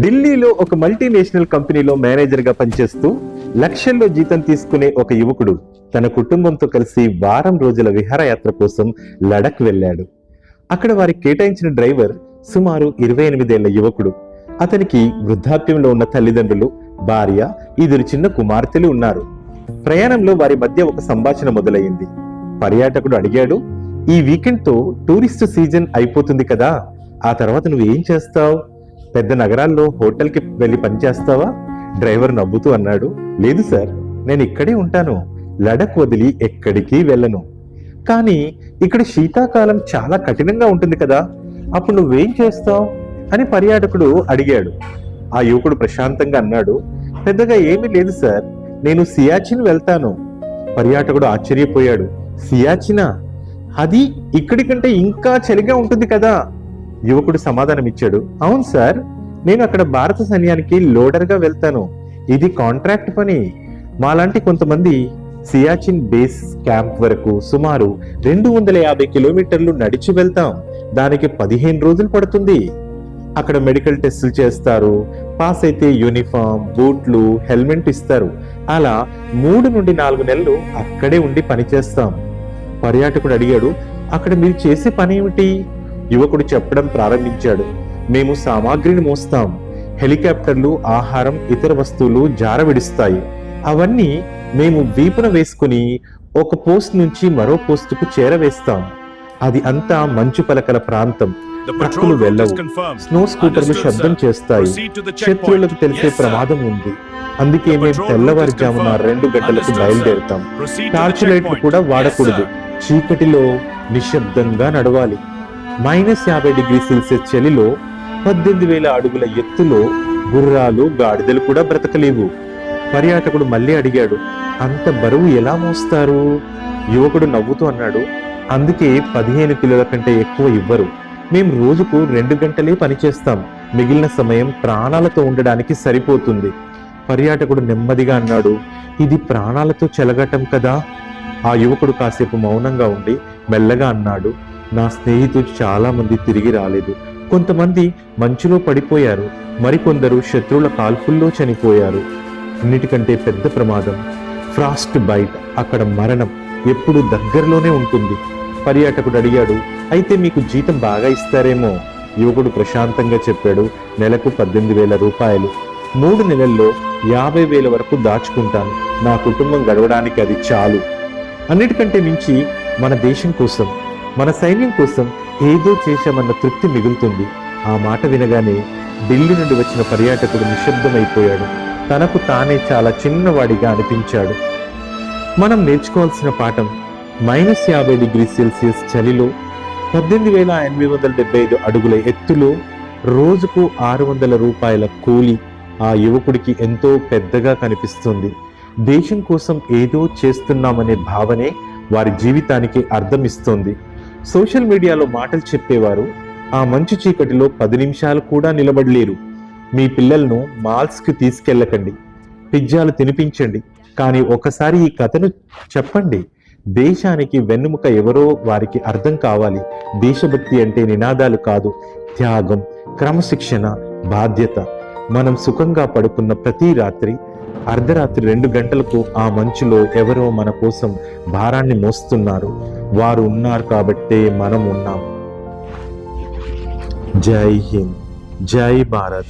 ఢిల్లీలో ఒక మల్టీనేషనల్ కంపెనీలో మేనేజర్గా పనిచేస్తూ లక్షల్లో జీతం తీసుకునే ఒక యువకుడు తన కుటుంబంతో కలిసి వారం రోజుల విహారయాత్ర కోసం లడక్ వెళ్ళాడు. అక్కడ వారికి కేటాయించిన డ్రైవర్ సుమారు ఇరవై ఎనిమిదేళ్ళ యువకుడు. అతనికి వృద్ధాప్యంలో ఉన్న తల్లిదండ్రులు భార్య ఇద్దరు చిన్న కుమార్తెలు ఉన్నారు. ప్రయాణంలో వారి మధ్య ఒక సంభాషణ మొదలైంది పర్యాటకుడు అడిగాడు ఈ వీకెండ్తో టూరిస్ట్ సీజన్ అయిపోతుంది కదా ఆ తర్వాత నువ్వు ఏం చేస్తావు? పెద్ద నగరాల్లో హోటల్కి వెళ్ళి పనిచేస్తావా డ్రైవర్ నవ్వుతూ అన్నాడు. లేదు సార్ నేను ఇక్కడే ఉంటాను. లడక్ వదిలి ఎక్కడికి వెళ్ళను. కానీ ఇక్కడ శీతాకాలం చాలా కఠినంగా ఉంటుంది కదా. అప్పుడు నువ్వేం చేస్తావు? అని పర్యాటకుడు అడిగాడు. ఆ యువకుడు ప్రశాంతంగా అన్నాడు. పెద్దగా ఏమీ లేదు సార్ నేను సియాచిన్ వెళ్తాను. పర్యాటకుడు ఆశ్చర్యపోయాడు. సియాచినా? అది ఇక్కడి కంటే ఇంకా చలిగా ఉంటుంది కదా. యువకుడు సమాధానం ఇచ్చాడు అవును సార్ నేను అక్కడ భారత సైన్యానికి లోడర్గా వెళ్తాను. ఇది కాంట్రాక్ట్ పని. మాలాంటి కొంతమంది సియాచిన్ బేస్ క్యాంప్ వరకు సుమారు రెండు వందల యాభై కిలోమీటర్లు నడిచి వెళ్తాం. దానికి పదిహేను రోజులు పడుతుంది. అక్కడ మెడికల్ టెస్టులు చేస్తారు. పాస్ అయితే యూనిఫామ్ బూట్లు హెల్మెట్ ఇస్తారు. అలా మూడు నుండి నాలుగు నెలలు అక్కడే ఉండి పనిచేస్తాం పర్యాటకుడు అడిగాడు అక్కడ మీరు చేసే పని ఏమిటి? యువకుడు చెప్పడం ప్రారంభించాడు మేము సామాగ్రిని మోస్తాం హెలికాప్టర్లు ఆహారం ఇతర వస్తువులు జారవిడుస్తాయి అవన్నీ మేము వీపున వేసుకుని ఒక పోస్ట్ నుంచి మరో పోస్టుకు చేరవేస్తాం అది అంతా మంచు పలకల ప్రాంతం ట్రక్కులు వెళ్ళవు. స్నో స్కూటర్లు శబ్దం. చేస్తాయి శత్రువులకు. తెలిసే. ప్రమాదం ఉంది అందుకే మేము తెల్లవారుజామున. రెండు గంటలకు బయలుదేరుతాం టార్చ్ లైట్లు. కూడా వాడకూడదు. చీకటిలో నిశ్శబ్దంగా నడవాలి మైనస్ యాభై డిగ్రీ సెల్సియస్ చలిలో పద్దెనిమిది వేల అడుగుల ఎత్తులో గుర్రాలు గాడిదలు కూడా బ్రతకలేవు. పర్యాటకుడు మళ్ళీ అడిగాడు అంత బరువు ఎలా మోస్తారు? యువకుడు నవ్వుతూ అన్నాడు అందుకే పదిహేను కిలోల కంటే ఎక్కువ ఇవ్వరు. మేము రోజుకు రెండు గంటలే పనిచేస్తాం మిగిలిన సమయం ప్రాణాలతో ఉండడానికి సరిపోతుంది. పర్యాటకుడు నెమ్మదిగా అన్నాడు ఇది ప్రాణాలతో చెలగటం కదా. ఆ యువకుడు కాసేపు మౌనంగా ఉండి మెల్లగా అన్నాడు నా స్నేహితుడు చాలా మంది తిరిగి రాలేదు. కొంతమంది మంచులో పడిపోయారు. మరికొందరు శత్రువుల కాల్పుల్లో చనిపోయారు. అన్నిటికంటే పెద్ద ప్రమాదం ఫ్రాస్ట్ బైట్. అక్కడ మరణం ఎప్పుడు దగ్గరలోనే ఉంటుంది. పర్యాటకుడు అడిగాడు అయితే మీకు జీతం బాగా ఇస్తారేమో? యువకుడు ప్రశాంతంగా చెప్పాడు నెలకు పద్దెనిమిది వేల రూపాయలు. మూడు నెలల్లో యాభై వేల వరకు దాచుకుంటాను. నా కుటుంబం గడవడానికి అది చాలు. అన్నిటికంటే మించి మన దేశం కోసం మన సైన్యం కోసం ఏదో చేశామన్న తృప్తి మిగులుతుంది. ఆ మాట వినగానే ఢిల్లీ నుండి వచ్చిన పర్యాటకుడు నిశ్శబ్దమైపోయాడు. తనకు తానే చాలా చిన్నవాడిగా అనిపించాడు. మనం నేర్చుకోవాల్సిన పాఠం మైనస్ యాభై డిగ్రీ సెల్సియస్ చలిలో పద్దెనిమిది వేల ఎనిమిది వందల డెబ్బై ఐదు అడుగుల ఎత్తులో రోజుకు ఆరు వందల రూపాయల కూలి ఆ యువకుడికి ఎంతో పెద్దగా కనిపిస్తుంది. దేశం కోసం ఏదో చేస్తున్నామనే భావనే వారి జీవితానికి అర్థం ఇస్తుంది సోషల్ మీడియాలో మాటలు చెప్పేవారు ఆ మంచు చీకటిలో పది నిమిషాలు కూడా నిలబడలేరు. మీ పిల్లలను మాల్స్కి తీసుకెళ్ళకండి. పిజ్జాలు తినిపించండి. కానీ ఒకసారి ఈ కథను చెప్పండి. దేశానికి వెన్నుముక ఎవరో వారికి అర్థం కావాలి. దేశభక్తి అంటే నినాదాలు కాదు. త్యాగం క్రమశిక్షణ బాధ్యత. మనం సుఖంగా పడుకున్న ప్రతి రాత్రి అర్ధరాత్రి రెండు గంటలకు ఆ మంచులో ఎవరో మన కోసం భారాన్ని మోస్తున్నారు. వారు ఉన్నారు కాబట్టే మనం ఉన్నాం. జై హింద్. జై భారత్.